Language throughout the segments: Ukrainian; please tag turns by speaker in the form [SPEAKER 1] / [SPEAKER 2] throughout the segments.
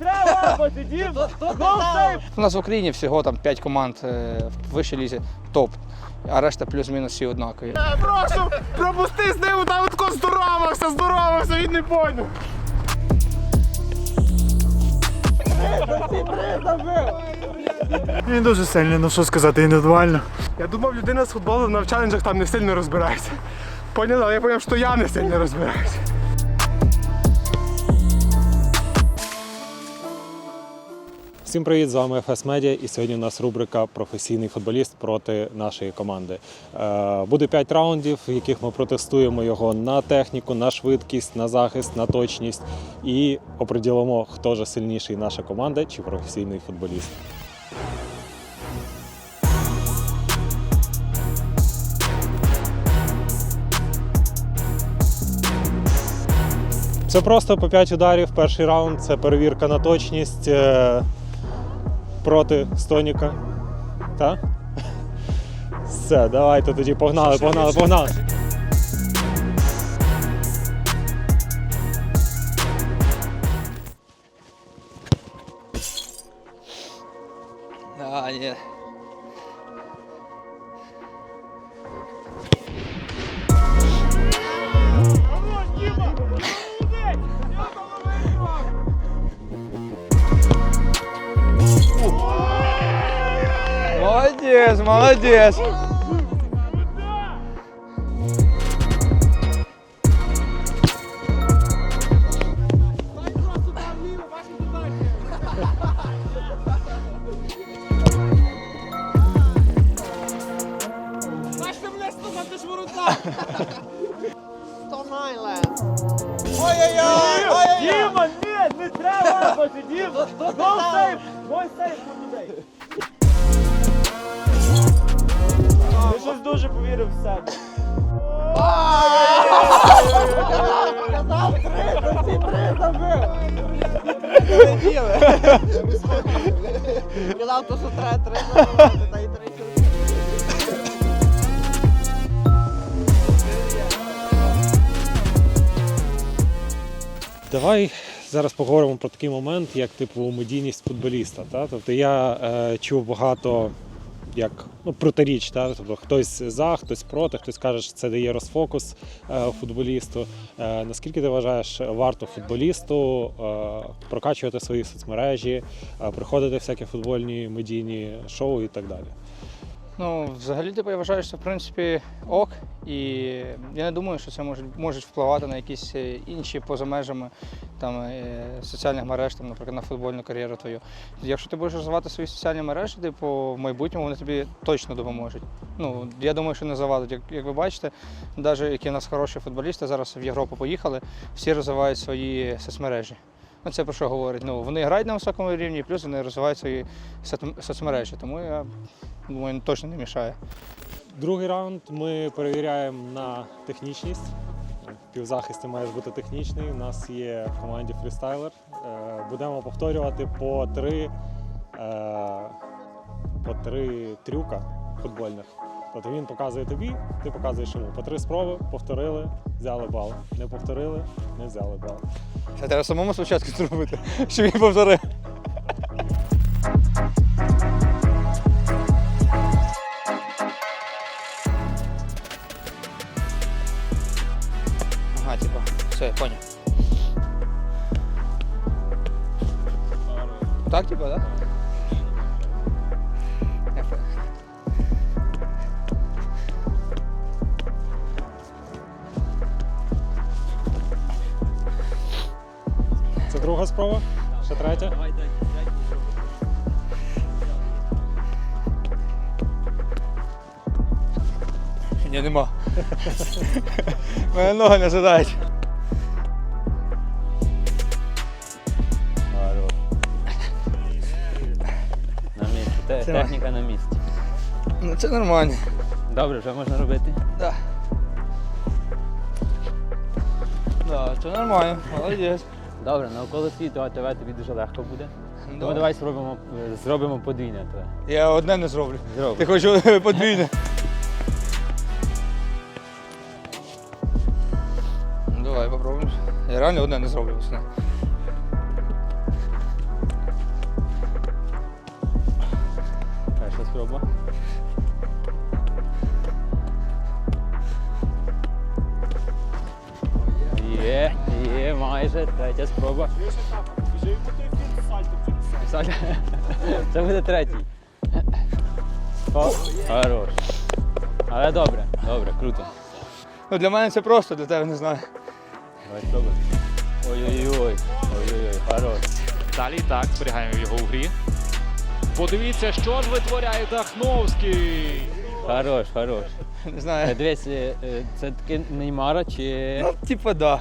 [SPEAKER 1] треба посидів.
[SPEAKER 2] У нас в Україні всього там 5 команд е, в вищій лізі топ, а решта плюс-мінус всі однакові.
[SPEAKER 1] Прошу, пропусти з ним, там тако здоровався, здоровався, він не поняв. Він дуже сильний, ну що сказати, індивідуально. Я думав, людина з футболу на челенджах там не сильно розбирається. Поняла, але я поняв, що я не сильно розбираюся.
[SPEAKER 3] Всім привіт, з вами ФС Медіа. І сьогодні у нас рубрика Професійний футболіст проти нашої команди. Е, Буде 5 раундів, в яких ми протестуємо його на техніку, на швидкість, на захист, на точність і оприділимо, хто ж сильніший наша команда чи професійний футболіст. Це просто по 5 ударів. Перший раунд це перевірка на точність е, проти Стоніка. Так? Все, давайте тоді погнали, погнали, погнали.
[SPEAKER 2] А, ні. Молодець,
[SPEAKER 4] Казав, то, що три забивати, та й три
[SPEAKER 3] Давай зараз поговоримо про такий момент, як типу медійність футболіста. Та? Тобто я е, чув багато як ну, протиріч, та? тобто хтось за, хтось проти, хтось каже, що це дає розфокус е, футболісту. Е, наскільки ти вважаєш, варто футболісту е, прокачувати свої соцмережі, приходити всякі футбольні медійні шоу і так далі?
[SPEAKER 2] Ну, взагалі, типу, я вважаю, що в принципі ок. І я не думаю, що це може, можуть впливати на якісь е, інші поза межами там, е, соціальних мереж, там, наприклад, на футбольну кар'єру твою. Якщо ти будеш розвивати свої соціальні мережі, типу, в майбутньому вони тобі точно допоможуть. Ну, я думаю, що не завадить. Як, як ви бачите, навіть які у нас хороші футболісти зараз в Європу поїхали, всі розвивають свої соцмережі. Ну, це про що говорить? Ну, вони грають на високому рівні, плюс вони розвивають свої соцмережі. Тому я думаю, точно не мішає.
[SPEAKER 3] Другий раунд ми перевіряємо на технічність. Півзахисті має бути технічний. У нас є в команді фрістайлер. Е, Будемо повторювати по три, е, по три трюка футбольних. Тобто він показує тобі, ти показуєш йому. По три спроби, повторили, взяли бал. Не повторили, не взяли бал.
[SPEAKER 2] Це треба самому спочатку зробити, щоб він повторив. Ага, типа, все, я понял. Так, типа, да? Мене ноги не задають.
[SPEAKER 5] На місці. Те-
[SPEAKER 2] Це
[SPEAKER 5] Техніка на місці.
[SPEAKER 2] Ну це нормально.
[SPEAKER 5] Добре, вже можна робити.
[SPEAKER 2] Да. Да, це нормально, молодець.
[SPEAKER 5] Добре, навколо світу АТВ тобі дуже легко буде. Тому давай спробуємо, е, зробимо подвійне АТВ.
[SPEAKER 2] Я одне не зроблю.
[SPEAKER 5] Зробимо.
[SPEAKER 2] Ти хочу подвійне. правильно одне не зроблю. Все.
[SPEAKER 5] Перша спроба. Є, є, майже третя спроба. Це буде третій. О, Хорош. Але добре, добре, круто.
[SPEAKER 2] Ну Для мене це просто, для тебе не знаю.
[SPEAKER 5] Давай спробуй. Ой-ой-ой. Ой-ой-ой, хорош.
[SPEAKER 6] Далі так, зберігаємо його у грі. Подивіться, що ж витворяє Дахновський.
[SPEAKER 5] Хорош, хорош.
[SPEAKER 2] Не
[SPEAKER 5] Е,
[SPEAKER 2] знаю.
[SPEAKER 5] Дивись, е, е, це таки Неймара чи.
[SPEAKER 2] Ну, типа, да.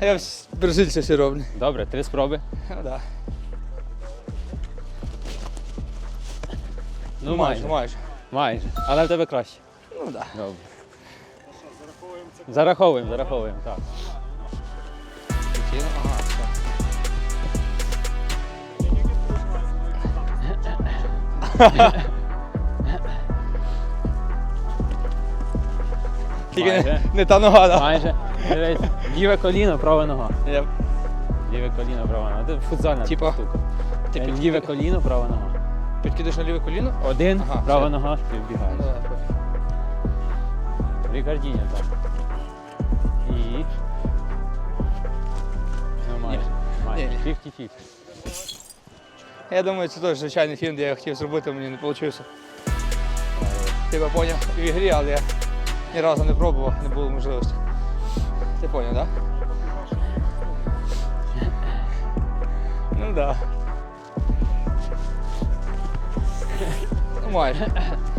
[SPEAKER 2] Я вс- бразильці всі роблю.
[SPEAKER 5] Добре, три спроби.
[SPEAKER 2] Ну, да.
[SPEAKER 5] Ну,
[SPEAKER 2] майже,
[SPEAKER 5] майже.
[SPEAKER 2] майже.
[SPEAKER 5] Майже. Але в тебе краще.
[SPEAKER 2] Ну, да.
[SPEAKER 5] Добре. Зараховуємо, зараховуємо, так.
[SPEAKER 2] Тільки не,
[SPEAKER 5] Майже.
[SPEAKER 2] не та нога, да.
[SPEAKER 5] Майже. Дивись, ліве коліно, права нога.
[SPEAKER 2] Я,
[SPEAKER 5] Ліве коліно, права нога. Це футзальна
[SPEAKER 2] Типа,
[SPEAKER 5] штука.
[SPEAKER 2] ти
[SPEAKER 5] Е,
[SPEAKER 2] під,
[SPEAKER 5] Ліве коліно, права нога.
[SPEAKER 2] підкидиш на ліве коліно?
[SPEAKER 5] Один,
[SPEAKER 2] Ага,
[SPEAKER 5] права
[SPEAKER 2] все.
[SPEAKER 5] нога, співбігає.
[SPEAKER 2] Ну, да, понял.
[SPEAKER 5] Рікардіньо, так. І. Ну, майже. Майже.
[SPEAKER 2] Ні.
[SPEAKER 5] 50-50.
[SPEAKER 2] Я думаю, це теж звичайний фільм, де я хотів зробити, мені не вийшло. Ти б поняв в ігрі, але я ні разу не пробував, не було можливості. Ти поняв, так? Да? Ну так. Да. Ну, майже.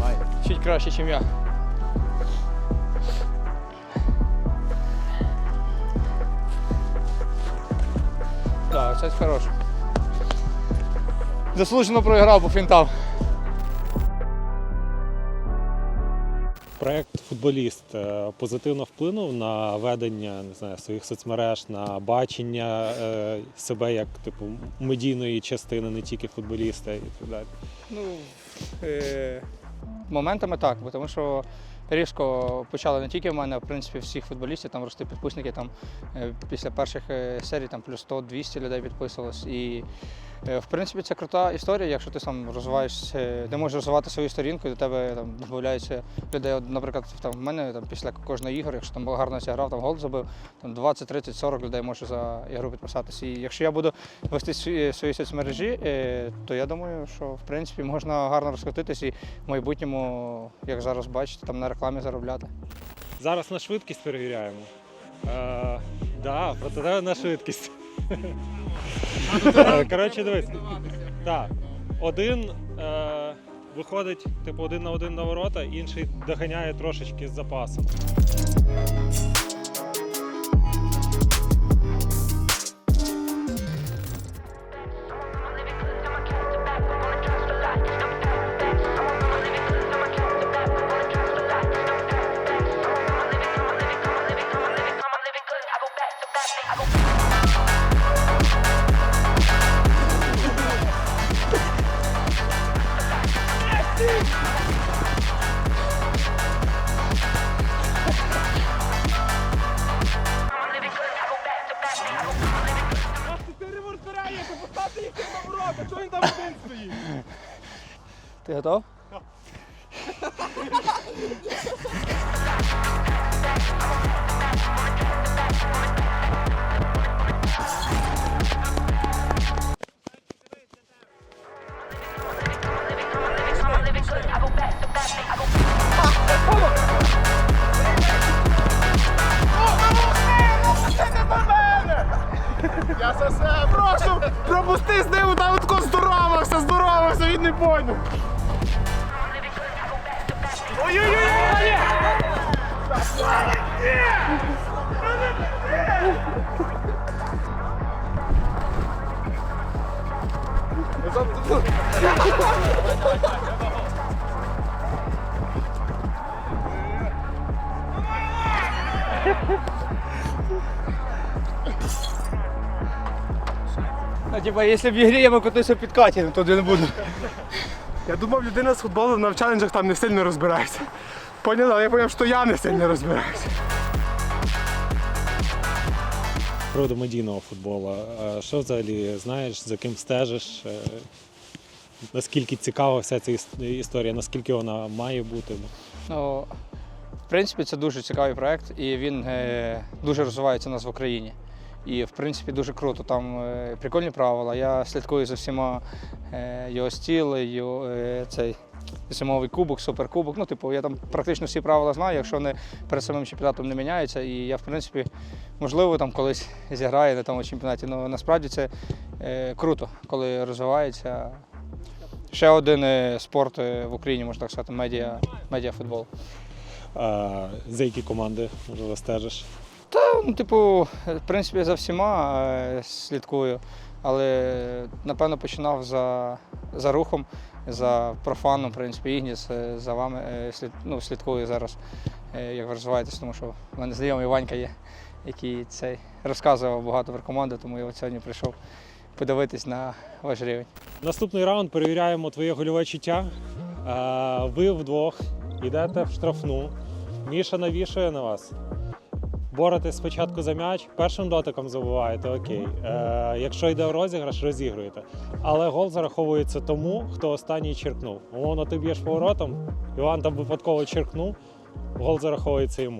[SPEAKER 5] Майже.
[SPEAKER 2] Чуть краще, ніж я. Так, це хорош. Заслужено проіграв по фінтам.
[SPEAKER 3] Проект Футболіст е, позитивно вплинув на ведення не знаю, своїх соцмереж, на бачення е, себе як типу медійної частини, не тільки футболіста і так далі.
[SPEAKER 2] Ну, е, моментами так, бо тому що різко почали не тільки в мене, а в принципі всіх футболістів там рости підписники. Там, е, після перших е, серій там плюс 100-200 людей підписувалось. І е, в принципі це крута історія, якщо ти сам розвиваєшся, не можеш розвивати свою сторінку, і до тебе там додається людей. Наприклад, там, в мене там, після кожної ігри, якщо там гарно зіграв, там гол забив, там 20, 30, 40 людей може за ігру підписатися. І якщо я буду вести свої, соцмережі, то я думаю, що в принципі можна гарно розкрутитись і в майбутньому, як зараз бачите, там на рекламі заробляти.
[SPEAKER 3] Зараз на швидкість перевіряємо. Е, да, проти на швидкість. Е, Коротше, дивись. Так, один е, виходить, типу, один на один на ворота, інший доганяє трошечки з запасом.
[SPEAKER 2] Ти готов?
[SPEAKER 1] Я за все прошу! Пропусти з ним, там тако здоровався, здоровався, він не поняв. Ой-ой-ой!
[SPEAKER 2] Ну, типа, якщо в ігрі я викотуюся під Каті, то я не буду.
[SPEAKER 1] Я думав, людина з футболу на челенджах там не сильно розбирається. Поняла, але я зрозумів, що я не сильно розбираюся.
[SPEAKER 3] З приводу медійного футболу. Що взагалі знаєш, за ким стежиш? Е, наскільки цікава вся ця історія, наскільки вона має бути.
[SPEAKER 2] Ну, в принципі, це дуже цікавий проект, і він е, дуже розвивається у нас в Україні. І, в принципі, дуже круто. Там е, прикольні правила. Я слідкую за всіма е, його стіли, його е, цей зимовий кубок, суперкубок. Ну, типу, я там практично всі правила знаю, якщо вони перед самим чемпіонатом не міняються. І я, в принципі, можливо, там колись зіграю на тому чемпіонаті. Ну насправді це круто, коли розвивається. Ще один спорт в Україні, можна так сказати, медіа, медіафутбол.
[SPEAKER 3] А, за які команди можливо стежиш?
[SPEAKER 2] Ну, типу, в принципі, за всіма е, слідкую, але напевно починав за, за рухом, за профаном, в принципі, Ігніс, е, за вами е, слід, ну, слідкую зараз, як ви розвиваєтесь, тому що в мене знайомий Ванька є, який цей розказував багато про команду, тому я от сьогодні прийшов подивитись на ваш рівень.
[SPEAKER 3] Наступний раунд перевіряємо твоє гольове чуття. Ви вдвох йдете в штрафну. Міша навішує на вас. Боретесь спочатку за м'яч, першим дотиком забуваєте, окей. Е, якщо йде розіграш, розігруєте. Але гол зараховується тому, хто останній черкнув. Умовно, ти б'єш поворотом, Іван там випадково черкнув, гол зараховується йому.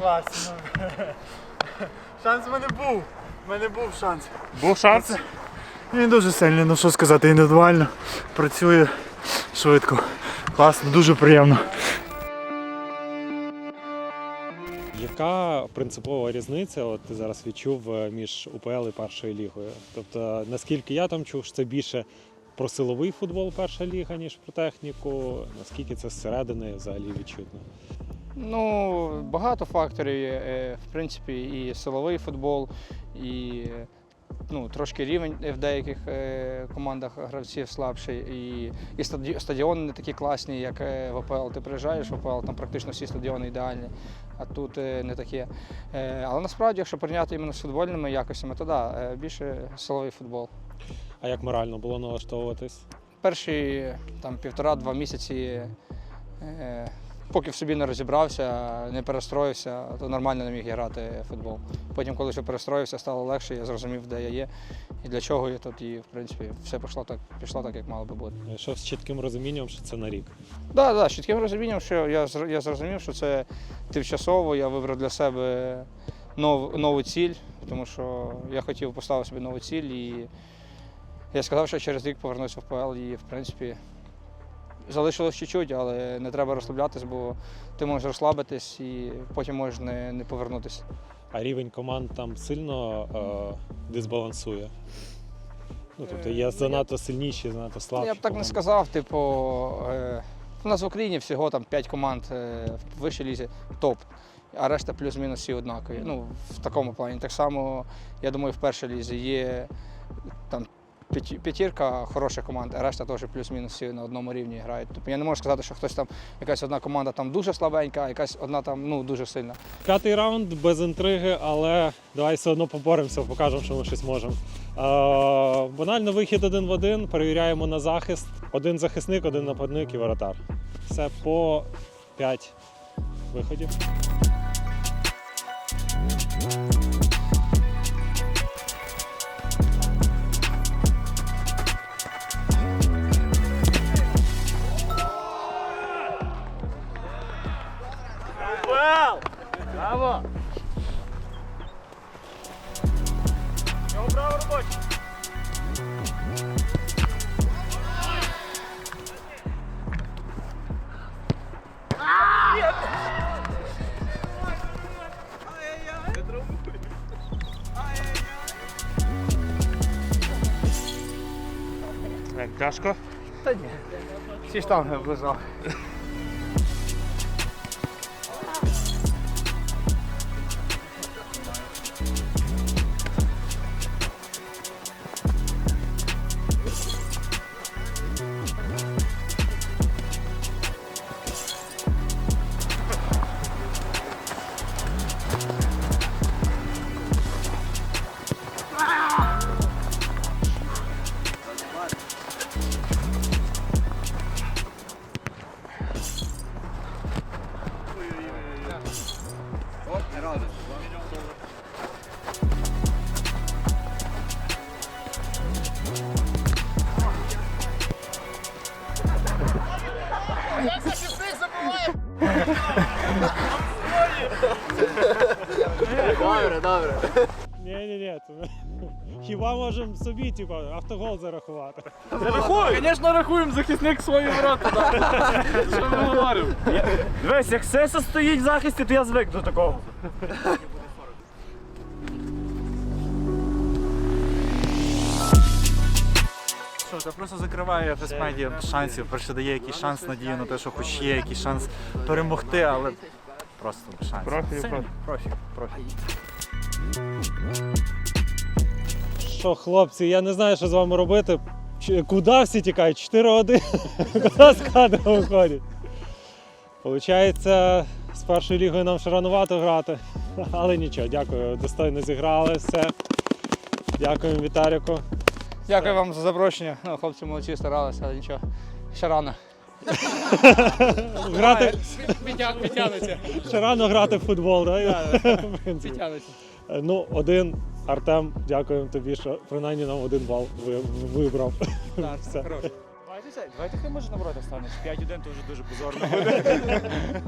[SPEAKER 1] Класі. ну. Шанс в мене був. В мене був шанс.
[SPEAKER 3] Був шанс?
[SPEAKER 1] Він дуже сильний, ну що сказати, індивідуально. Працює швидко. Класно, дуже приємно.
[SPEAKER 3] Яка принципова різниця, от ти зараз відчув е, між УПЛ і першою лігою? Тобто, наскільки я там чув, що це більше про силовий футбол перша ліга, ніж про техніку, наскільки це зсередини взагалі відчутно?
[SPEAKER 2] Ну, багато факторів є. Е, В принципі, і силовий футбол, і ну, трошки рівень в деяких е, командах гравців слабший, і, і стадіони не такі класні, як е, в АПЛ. Ти приїжджаєш в АПЛ, там практично всі стадіони ідеальні, а тут не таке. Е, Але насправді, якщо порівняти іменно з футбольними якостями, то да, більше силовий футбол.
[SPEAKER 3] А як морально було налаштовуватись?
[SPEAKER 2] Перші там півтора-два місяці, поки в собі не розібрався, не перестроївся, то нормально не міг грати в футбол. Потім, коли вже перестроївся, стало легше, я зрозумів, де я є і для чого я тут. І в принципі все пішло так, пішло так, як мало би бути.
[SPEAKER 3] Йшов з чітким розумінням, що це на рік.
[SPEAKER 2] Так, да, з чітким розумінням, що я, я зрозумів, що це тимчасово, я вибрав для себе нов, нову ціль, тому що я хотів поставити собі нову ціль і я сказав, що через рік повернуся в ПЛ і в принципі залишилось чуть-чуть, але не треба розслаблятись, бо ти можеш розслабитись і потім можеш не, не повернутися.
[SPEAKER 3] А рівень команд там сильно е, дисбалансує. Ну, тобто є занадто сильніші, занадто слабші.
[SPEAKER 2] Я б так не сказав, типу, е, у нас в Україні всього там 5 команд е, в вищій лізі топ, а решта плюс-мінус всі однакові. Ну, в такому плані. Так само, я думаю, в першій лізі є п'ятірка хороших команд, а решта теж плюс-мінус всі на одному рівні грають. Тобто я не можу сказати, що хтось там, якась одна команда там дуже слабенька, а якась одна там ну, дуже сильна.
[SPEAKER 3] П'ятий раунд без інтриги, але давай все одно поборемося, покажемо, що ми щось можемо. Е, банально вихід один в один, перевіряємо на захист. Один захисник, один нападник і воротар. Все по 5 виходів.
[SPEAKER 1] Тяжко.
[SPEAKER 2] Всі штанги облизав.
[SPEAKER 4] Добре,
[SPEAKER 3] можемо собі, типу, автогол зарахувати?
[SPEAKER 7] Звісно, рахуємо захисник свої ворота. Що ми говоримо? Дивись, як Сеса стоїть в захисті, то я звик до такого.
[SPEAKER 8] Що, це просто закриває фестмеді шансів, перше дає якийсь шанс, надію на те, що хоч є якийсь шанс перемогти, але просто без шансів.
[SPEAKER 1] Профі, профі.
[SPEAKER 8] профі,
[SPEAKER 3] Що, хлопці, я не знаю, що з вами робити. Чи- Куди всі тікають? 4-1. Куди з кадру виходять? Получається, з першою лігою нам ще ранувато грати. Але нічого, дякую, достойно зіграли все. Дякуємо Віталіку.
[SPEAKER 2] Дякую вам за запрошення. Ну, хлопці молодці старалися, але нічого. Ще рано.
[SPEAKER 3] Грати,
[SPEAKER 2] Підтягнуться.
[SPEAKER 3] ще рано грати в футбол, так?
[SPEAKER 2] Підтягнуться.
[SPEAKER 3] Ну, один. Артем, дякуємо тобі, що принаймні нам один бал вибрав. вибрав. Все.
[SPEAKER 7] Давайте ти може набрати останеш. 5-1 то вже дуже позорно буде.